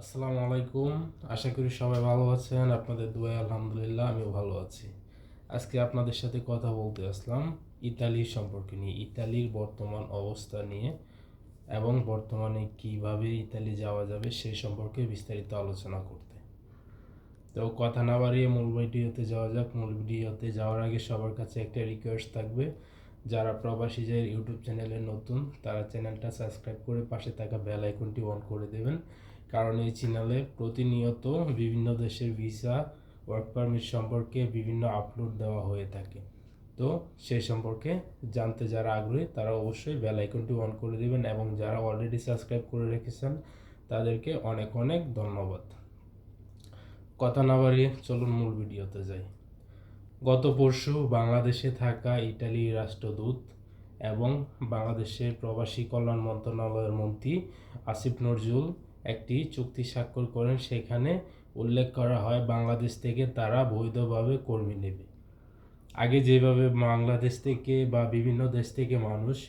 আসসালামু আলাইকুম। আশা করি সবাই ভালো আছেন। আপনাদের দুয়াই আলহামদুলিল্লাহ, আমিও ভালো আছি। আজকে আপনাদের সাথে কথা বলতে আসলাম ইতালির সম্পর্কে নিয়ে। ইতালির বর্তমান অবস্থা নিয়ে এবং বর্তমানে কীভাবে ইতালি যাওয়া যাবে সেই সম্পর্কে বিস্তারিত আলোচনা করতে। তো কথা না বাড়িয়ে মূল ভিডিওতে যাওয়া যাক। মূল ভিডিওতে যাওয়ার আগে সবার কাছে একটা রিকোয়েস্ট থাকবে। যারা প্রবাসী যে ইউটিউব চ্যানেলে নতুন, তারা চ্যানেলটা সাবস্ক্রাইব করে পাশে থাকা বেল আইকনটি অন করে দেবেন। কারণ এই চ্যানেলে প্রতিনিয়ত বিভিন্ন দেশের ভিসা ওয়ার্ক পারমিট সম্পর্কে বিভিন্ন আপলোড দেওয়া হয়ে থাকে। তো সেই সম্পর্কে জানতে যারা আগ্রহী, তারা অবশ্যই বেল আইকনটি অন করে দেবেন এবং যারা অলরেডি সাবস্ক্রাইব করে রেখেছেন, তাদেরকে অনেক অনেক ধন্যবাদ। কথা না বাড়িয়ে চলুন মূল ভিডিওতে যাই। গত পরশু বাংলাদেশে থাকা ইটালির রাষ্ট্রদূত এবং বাংলাদেশের প্রবাসী কল্যাণ মন্ত্রণালয়ের মন্ত্রী আসিফ নজরুল একটি চুক্তি স্বাক্ষর করেন। সেখানে উল্লেখ করা হয়, বাংলাদেশ থেকে তারা বৈধভাবে কর্মী নেবে। আগে যেভাবে বাংলাদেশ থেকে বা বিভিন্ন দেশ থেকে মানুষ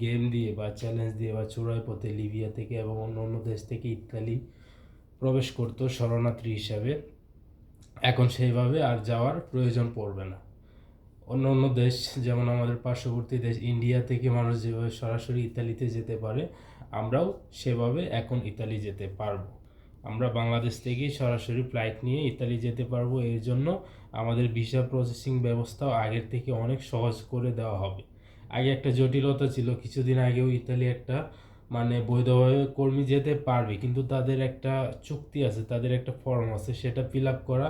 গেম দিয়ে বা চ্যালেঞ্জ দিয়ে বা চোরাই পথে লিবিয়া থেকে এবং অন্য অন্য দেশ থেকে ইতালি প্রবেশ করতো শরণার্থী হিসাবে। এখন সেইভাবে আর যাওয়ার প্রয়োজন পড়বে না। অন্য অন্য দেশ, যেমন আমাদের পার্শ্ববর্তী দেশ ইন্ডিয়া থেকে মানুষ যেভাবে সরাসরি ইতালিতে যেতে পারে, আমরাও সেভাবে এখন ইতালি যেতে পারব। আমরা বাংলাদেশ থেকেই সরাসরি ফ্লাইট নিয়ে ইতালি যেতে পারব। এর জন্য আমাদের ভিসা প্রসেসিং ব্যবস্থাও আগের থেকে অনেক সহজ করে দেওয়া হবে। আগে একটা জটিলতা ছিল, কিছুদিন আগেও ইতালি একটা মানে বৈধভাবে কর্মী যেতে পারবে, কিন্তু তাদের একটা চুক্তি আছে, তাদের একটা ফর্ম আছে, সেটা ফিল আপ করা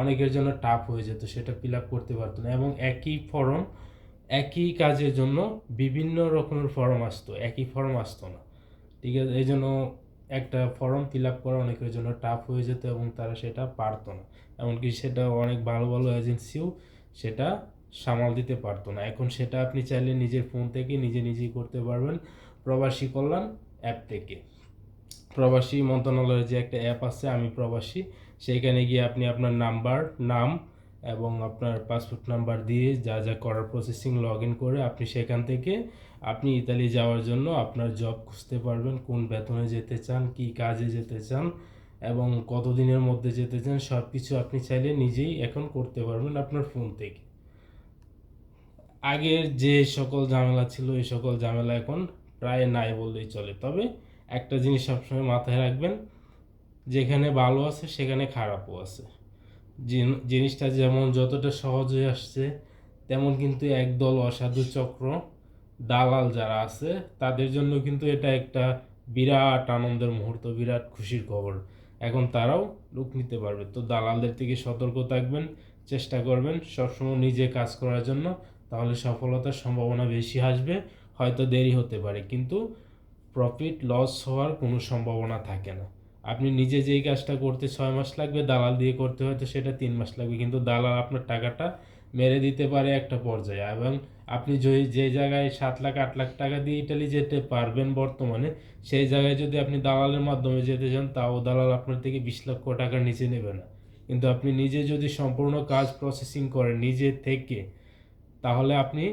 অনেকের জন্য টাফ হয়ে যেত, সেটা ফিল আপ করতে পারতো না এবং একই ফর্ম একই কাজের জন্য বিভিন্ন রকমের ফর্ম আসতো, একই ফর্ম আসতো না। ঠিক আছে, এই জন্য একটা ফর্ম ফিল আপ করা অনেকের জন্য টাফ হয়ে যেত এবং তারা সেটা পারতো না। এমনকি সেটা অনেক ভালো ভালো এজেন্সিও সেটা সামাল দিতে পারতো না। এখন সেটা আপনি চাইলে নিজের ফোন থেকে নিজে নিজেই করতে পারবেন। প্রবাসী কল্যাণ অ্যাপ থেকে। প্রবাসী মন্ত্রণালয়ের যে একটা অ্যাপ আছে, আমি প্রবাসী সেইখানে গিয়ে আপনি আপনার নাম্বার নাম এবং আপনার পাসপোর্ট নাম্বার দিয়ে যা যা করার প্রসেসিং লগ ইন করে আপনি সেখান থেকে আপনি ইতালি যাওয়ার জন্য আপনার জব খুঁজতে পারবেন, কোন বেতনে যেতে চান, কি কাজে যেতে চান এবং কতদিনের মধ্যে যেতে চান সব কিছু আপনি চাইলে নিজেই এখন করতে পারবেন আপনার ফোন থেকে। আগের যে সকল ঝামেলা ছিল, এই সকল ঝামেলা এখন প্রায় নাই বললেই চলে। তবে একটা জিনিস সবসময় মাথায় রাখবেন, যেখানে ভালো আছে সেখানে খারাপও আছে। জিন- জিনিসটা যেমন যতটা সহজ হয়ে আসছে, তেমন কিন্তু একদল অসাধু চক্র, দালাল যারা আছে, তাদের জন্য কিন্তু এটা একটা বিরাট আনন্দের মুহূর্ত, বিরাট খুশির খবর। এখন তারাও লুক নিতে পারবে। তো দালালদের থেকে সতর্ক থাকবেন, চেষ্টা করবেন সবসময় নিজে কাজ করার জন্য, তাহলে সফলতার সম্ভাবনা বেশি আসবে। হয়তো দেরি হতে পারে, কিন্তু প্রফিট লস হওয়ার কোনো সম্ভাবনা থাকে না। আপনি নিজে যেই কাজটা করতে ছয় মাস লাগবে, দালাল দিয়ে করতে হয়তো সেটা তিন মাস লাগবে, কিন্তু দালাল আপনার টাকাটা মেরে দিতে পারে একটা পর্যায়ে। এবং আপনি যে যে জায়গায় সাত লাখ, আট লাখ টাকা দিয়ে ইটালি যেতে পারবেন বর্তমানে, সেই জায়গায় যদি আপনি দালালের মাধ্যমে যেতে চান, তাও দালাল আপনার থেকে বিশ লক্ষ টাকার নিচে নেবে না। কিন্তু আপনি নিজে যদি সম্পূর্ণ কাজ প্রসেসিং করেন নিজে থেকে, তাহলে আপনি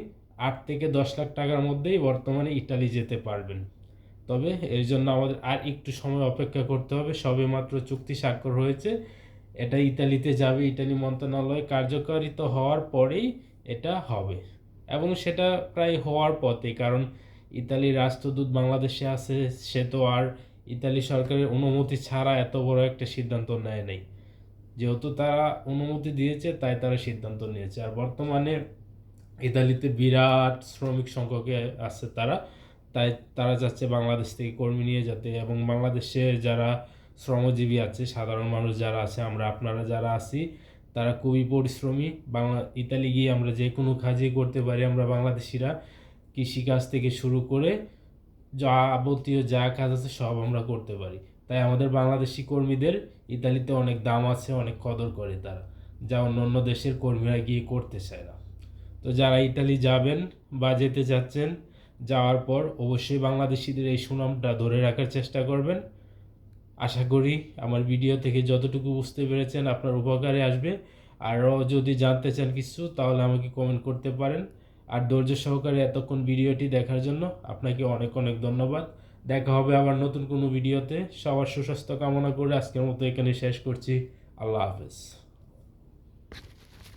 আট থেকে দশ লাখ টাকার মধ্যেই বর্তমানে ইটালি যেতে পারবেন। তবে এর জন্য আমাদের আর একটু সময় অপেক্ষা করতে হবে। সবে মাত্র চুক্তি স্বাক্ষর হয়েছে। এটা ইতালিতে যাবে ইতালি মন্ত্রণালয় কার্যকারিত হওয়ার পরেই এটা হবে। এবং সেটা প্রায় হওয়ার পথে কারণ ইতালির রাষ্ট্রদূত বাংলাদেশে আছে, সে তো আর ইতালি সরকারের অনুমতি ছাড়া এত বড় একটা সিদ্ধান্ত নেয় নাই। যেহেতু তারা অনুমতি দিয়েছে, তাই তারা সিদ্ধান্ত নিয়েছে। আর বর্তমানে ইতালিতে বিরাট শ্রমিক সংখ্যকে আছে তারা। তাই তারা যাচ্ছে বাংলাদেশ থেকে কর্মী নিয়ে যেতে, এবং বাংলাদেশের যারা শ্রমজীবী আছে, সাধারণ মানুষ যারা আছে, আমরা আপনারা যারা আছি, তারা খুবই পরিশ্রমী। বাংলা, ইতালি গিয়ে আমরা যে কোনো কাজই করতে পারি আমরা বাংলাদেশিরা। কৃষিকাজ থেকে শুরু করে যাবতীয় যা কাজ আছে সব আমরা করতে পারি। তাই আমাদের বাংলাদেশি কর্মীদের ইতালিতে অনেক দাম আছে, অনেক কদর করে তারা, যা অন্য অন্য দেশের কর্মীরা গিয়ে করতে চায় না। তো যারা ইতালি যাবেন বা যেতে চাচ্ছেন, যাওয়ার পর অবশ্যই বাংলাদেশিদের এই সুনামটা ধরে রাখার চেষ্টা করবেন। আশা করি আমার ভিডিও থেকে যতটুকু বুঝতে পেরেছেন আপনার উপকারে আসবে। আরও যদি জানতে চান কিছু, তাহলে আমাকে কমেন্ট করতে পারেন। আর ধৈর্য সহকারে এতক্ষণ ভিডিওটি দেখার জন্য আপনাকে অনেক অনেক ধন্যবাদ। দেখা হবে আবার নতুন কোনো ভিডিওতে। সবার সুস্বাস্থ্য কামনা করে আজকের মতো এখানে শেষ করছি। আল্লাহ হাফেজ।